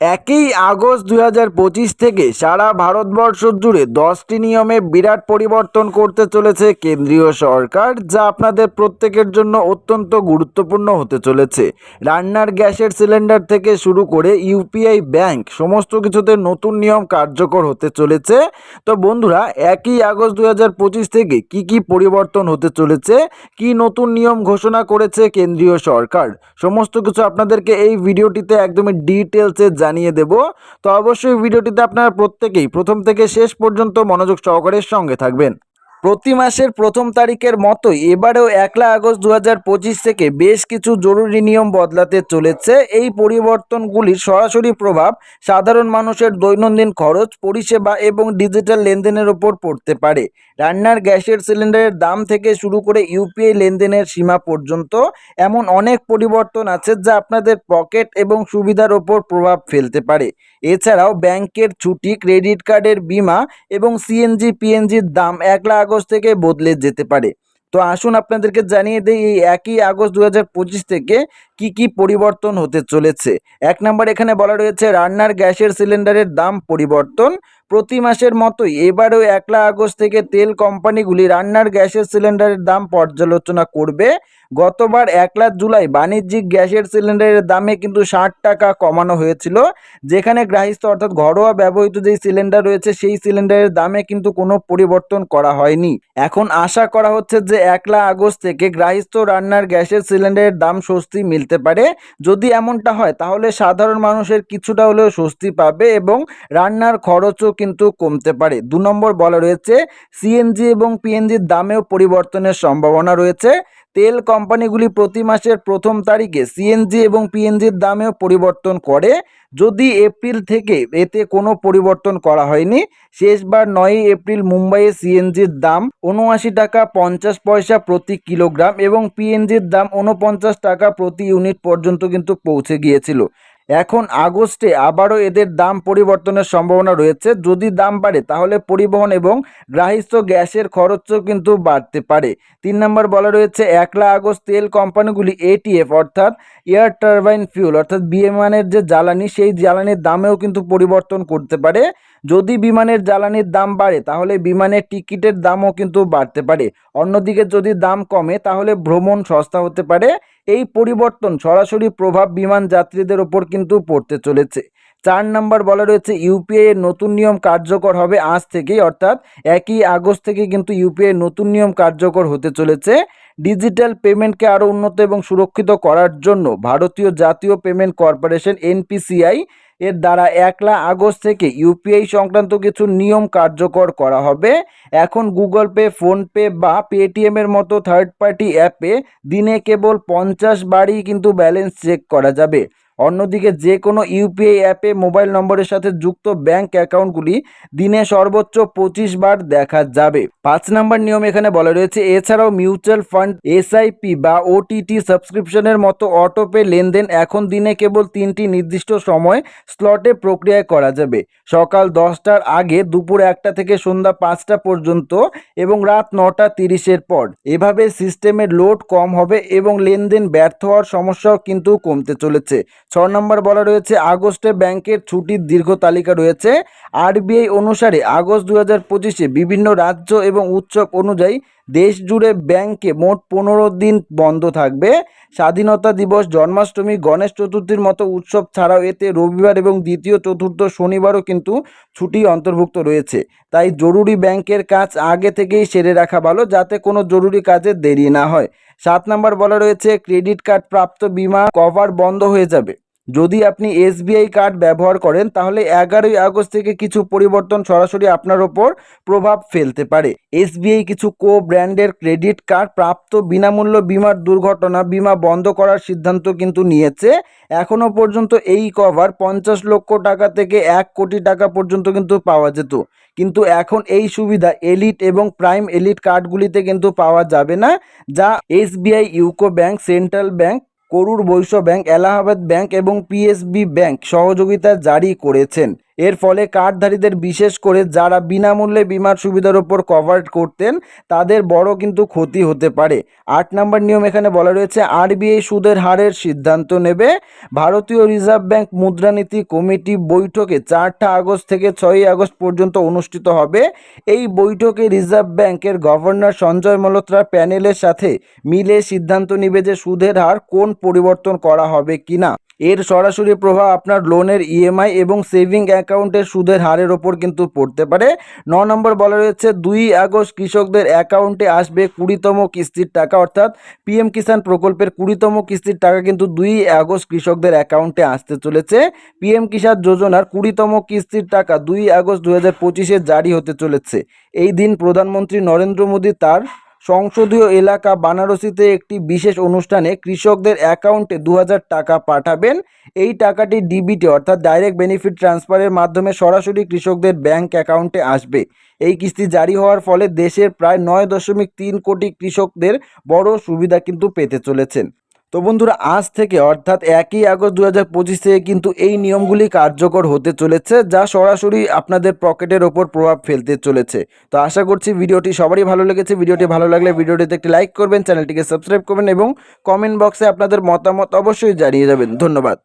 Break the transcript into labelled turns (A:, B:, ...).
A: একই আগস্ট দুই হাজার পঁচিশ থেকে সারা ভারতবর্ষ জুড়ে দশটি নিয়মে বিরাট পরিবর্তন করতে চলেছে কেন্দ্রীয় সরকার, যা আপনাদের প্রত্যেকের জন্য অত্যন্ত গুরুত্বপূর্ণ হতে চলেছে। রান্নার গ্যাসের সিলিন্ডার থেকে শুরু করে ইউপিআই ব্যাংক সমস্ত কিছুতে নতুন নিয়ম কার্যকর হতে চলেছে। তো বন্ধুরা, একই আগস্ট দুই হাজার পঁচিশ থেকে কি কি পরিবর্তন হতে চলেছে? কি নতুন নিয়ম ঘোষণা করেছে কেন্দ্রীয় সরকার? সমস্ত কিছু আপনাদেরকে এই ভিডিওটিতে একদমই ডিটেলসে জানিয়ে দেব। তো অবশ্যই ভিডিওটিতে আপনারা প্রত্যেকেই প্রথম থেকে শেষ পর্যন্ত মনোযোগ সহকারের সঙ্গে থাকবেন। প্রতি মাসের প্রথম তারিখের মতোই এবারেও একলা আগস্ট দু পঁচিশ থেকে বেশ কিছু জরুরি নিয়ম বদলাতে চলেছে। এই পরিবর্তনগুলির সরাসরি প্রভাব সাধারণ মানুষের দৈনন্দিন খরচ, পরিষেবা এবং ডিজিটাল লেনদেনের ওপর পড়তে পারে। রান্নার গ্যাসের সিলিন্ডারের দাম থেকে শুরু করে ইউপিআই লেনদেনের সীমা পর্যন্ত এমন অনেক পরিবর্তন আছে যা আপনাদের পকেট এবং সুবিধার ওপর প্রভাব ফেলতে পারে। এছাড়াও ব্যাংকের ছুটি, ক্রেডিট কার্ডের বীমা এবং সিএনজি, পিএনজির দাম একলা আগস্ট থেকে বদলে যেতে পারে। তো আসুন আপনাদেরকে জানিয়ে দিই, এই একই আগস্ট দু থেকে কি কি পরিবর্তন হতে চলেছে। এক নম্বর এখানে বলা রয়েছে, রান্নার গ্যাসের সিলিন্ডারের দাম পরিবর্তন। প্রতি মাসের মতোই এবারেও একলা আগস্ট থেকে তেল কোম্পানিগুলি রান্নার গ্যাসের সিলিন্ডারের দাম পর্যালোচনা করবে। গতবার একলা জুলাই বাণিজ্যিক গ্যাসের সিলিন্ডারের দামে কিন্তু ষাট টাকা কমানো হয়েছিল, যেখানে গ্রাহিস্থ অর্থাৎ ঘরোয়া ব্যবহৃত যেই সিলিন্ডার রয়েছে, সেই সিলিন্ডারের দামে কিন্তু কোনো পরিবর্তন করা হয়নি। এখন আশা করা হচ্ছে যে একলা আগস্ট থেকে গ্রাহিস্থ রান্নার গ্যাসের সিলিন্ডারের দাম স্বস্তি মিলতে পারে। যদি এমনটা হয়, তাহলে সাধারণ মানুষের কিছুটা হলেও স্বস্তি পাবে এবং রান্নার খরচও কিন্তু কমতে পারে। দু নম্বর বলা রয়েছে, সিএনজি এবং পিএনজির দামেও পরিবর্তনের সম্ভাবনা রয়েছে। তেল কোম্পানিগুলি প্রতি মাসের প্রথম তারিখে সিএনজি এবং পিএনজির দামেও পরিবর্তন করে। যদি এপ্রিল থেকে এতে কোনো পরিবর্তন করা হয়নি, শেষবার নয়ই এপ্রিল মুম্বাইয়ে সিএনজির দাম উনআশি টাকা পঞ্চাশ পয়সা প্রতি কিলোগ্রাম এবং পিএনজির দাম উনপঞ্চাশ টাকা প্রতি ইউনিট পর্যন্ত কিন্তু পৌঁছে গিয়েছিল। এখন আগস্টে আবারও এদের দাম পরিবর্তনের সম্ভাবনা রয়েছে। যদি দাম বাড়ে, তাহলে পরিবহন এবং গ্রাহিস্থ গ্যাসের খরচও কিন্তু বাড়তে পারে। তিন নম্বর বলা রয়েছে, একলা আগস্ট তেল কোম্পানিগুলি এটিএফ অর্থাৎ এয়ার টারবাইন ফিউল অর্থাৎ বিমানের যে জ্বালানি, সেই জ্বালানির দামেও কিন্তু পরিবর্তন করতে পারে। যদি বিমানের জ্বালানির দাম বাড়ে, তাহলে বিমানের টিকিটের দামও কিন্তু বাড়তে পারে। অন্যদিকে যদি দাম কমে, তাহলে ভ্রমণ সস্তা হতে পারে। এই পরিবর্তন সরাসরি প্রভাব বিমান যাত্রীদের ওপর কিন্তু পড়তে চলেছে। চার নম্বর বলা রয়েছে ইউপিআই এর নতুন নিয়ম কার্যকর হবে আজ থেকেই, অর্থাৎ একই আগস্ট থেকে কিন্তু ইউপিআই এর নতুন নিয়ম কার্যকর হতে চলেছে। ডিজিটাল পেমেন্টকে আরও উন্নত এবং সুরক্ষিত করার জন্য ভারতীয় জাতীয় পেমেন্ট কর্পোরেশন, এনপিসিআই এর দ্বারা একলা আগস্ট থেকে ইউপিআই সংক্রান্ত কিছু নিয়ম কার্যকর করা হবে। এখন গুগল পে ফোনপে বা পেটিএমের মতো থার্ড পার্টি অ্যাপে দিনে কেবল পঞ্চাশ বারই কিন্তু ব্যালেন্স চেক করা যাবে। অন্যদিকে যে কোনো ইউপিআই অ্যাপে মোবাইল নম্বরের সাথে যুক্ত ব্যাংক অ্যাকাউন্টগুলি দিনে সর্বোচ্চ পঁচিশ বার দেখা যাবে। পাঁচ নাম্বার নিয়ম এখানে বলা রয়েছে, এছাড়াও মিউচুয়াল ফান্ড, এসআইপি বা ওটিটি সাবস্ক্রিপশনের মতো অটোপে লেনদেন এখন দিনে কেবল তিনটি নির্দিষ্ট সময় স্লটে প্রক্রিয়া করা যাবে। সকাল দশটার আগে দুপুর একটা থেকে সন্ধ্যা পাঁচটা পর্যন্ত এবং রাত নটা তিরিশের পর। এভাবে সিস্টেমের লোড কম হবে এবং লেনদেন ব্যর্থ হওয়ার সমস্যাও কিন্তু কমতে চলেছে। ছ নম্বর বলা রয়েছে, আগস্টে ব্যাংকের ছুটির দীর্ঘ তালিকা রয়েছে। আরবিআই অনুসারে আগস্ট দু হাজার পঁচিশে বিভিন্ন রাজ্য এবং উৎসব অনুযায়ী দেশ জুড়ে ব্যাংকে মোট পনেরো দিন বন্ধ থাকবে। স্বাধীনতা দিবস, জন্মাষ্টমী, গণেশ চতুর্থীর মতো উৎসব ছাড়াও এতে রবিবার এবং দ্বিতীয় চতুর্থ শনিবারও কিন্তু ছুটি অন্তর্ভুক্ত রয়েছে। তাই জরুরি ব্যাংকের কাজ আগে থেকেই সেরে রাখা ভালো, যাতে কোনো জরুরি কাজে দেরি না হয়। সাত নম্বর বলা রয়েছে ক্রেডিট কার্ড প্রাপ্ত বিমা কভার বন্ধ হয়ে যাবে। যদি আপনি এসবিআই কার্ড ব্যবহার করেন, তাহলে এগারোই আগস্ট থেকে কিছু পরিবর্তন সরাসরি আপনার ওপর প্রভাব ফেলতে পারে। এসবিআই কিছু কো ব্র্যান্ডের ক্রেডিট কার্ড প্রাপ্ত বিনামূল্য বিমার দুর্ঘটনা, বিমা বন্ধ করার সিদ্ধান্ত কিন্তু নিয়েছে। এখনও পর্যন্ত এই কভার পঞ্চাশ লক্ষ টাকা থেকে এক কোটি টাকা পর্যন্ত কিন্তু পাওয়া যেত। কিন্তু এখন এই সুবিধা এলিট এবং প্রাইম এলিট কার্ডগুলিতে কিন্তু পাওয়া যাবে না, যা SBI, UCO bank, central bank Karur Vysya bank Allahabad bank এবং পিএসবি ব্যাংক সহযোগিতা জারি করেছেন। এর ফলে কার্ডধারীদের বিশেষ করে যারা বিনামূল্যে বিমার সুবিধার ওপর কভার করতেন, তাদের বড় কিন্তু ক্ষতি হতে পারে। আট নম্বর নিয়ম এখানে বলা রয়েছে, আরবিআই সুদের হারের সিদ্ধান্ত নেবে। ভারতীয় রিজার্ভ ব্যাংক মুদ্রানীতি কমিটি বৈঠকে চারটা আগস্ট থেকে ছয়ই আগস্ট পর্যন্ত অনুষ্ঠিত হবে। এই বৈঠকে রিজার্ভ ব্যাংকের গভর্নর সঞ্জয় মল্হোত্রার প্যানেলের সাথে মিলে সিদ্ধান্ত নেবে যে সুদের হার কোন পরিবর্তন করা হবে কিনা। এর সরাসরি প্রভাব আপনার লোনের ইএমআই এবং সেভিং অ্যাকাউন্টের সুদের হারের ওপর কিন্তু পড়তে পারে। ন নম্বর বলা রয়েছে, দুই আগস্ট কৃষকদের অ্যাকাউন্টে আসবে কুড়িতম কিস্তির টাকা, অর্থাৎ পিএম কিষাণ প্রকল্পের কুড়িতম কিস্তির টাকা কিন্তু দুই আগস্ট কৃষকদের অ্যাকাউন্টে আসতে চলেছে। পিএম কিষাণ যোজনার কুড়িতম কিস্তির টাকা দুই আগস্ট দু হাজার জারি হতে চলেছে। এই দিন প্রধানমন্ত্রী নরেন্দ্র মোদী তার সংসদীয় এলাকা বানারসিতে একটি বিশেষ অনুষ্ঠানে কৃষকদের অ্যাকাউন্টে দু হাজার টাকা পাঠাবেন। এই টাকাটি ডিবিটি অর্থাৎ ডাইরেক্ট বেনিফিট ট্রান্সফারের মাধ্যমে সরাসরি কৃষকদের ব্যাংক অ্যাকাউন্টে আসবে। এই কিস্তি জারি হওয়ার ফলে দেশের প্রায় নয় দশমিক তিন কোটি কৃষকদের বড় সুবিধা কিন্তু পেতে চলেছেন। তো বন্ধুরা, আজ থেকে অর্থাৎ একই আগস্ট দু হাজার পঁচিশ থেকে কিন্তু এই নিয়মগুলি কার্যকর হতে চলেছে, যা সরাসরি আপনাদের পকেটের ওপর প্রভাব ফেলতে চলেছে। তো আশা করছি ভিডিওটি সবারই ভালো লেগেছে। ভিডিওটি ভালো লাগলে ভিডিওটিতে একটি লাইক করবেন, চ্যানেলটিকে সাবস্ক্রাইব করবেন এবং কমেন্ট বক্সে আপনাদের মতামত অবশ্যই জানিয়ে যাবেন। ধন্যবাদ।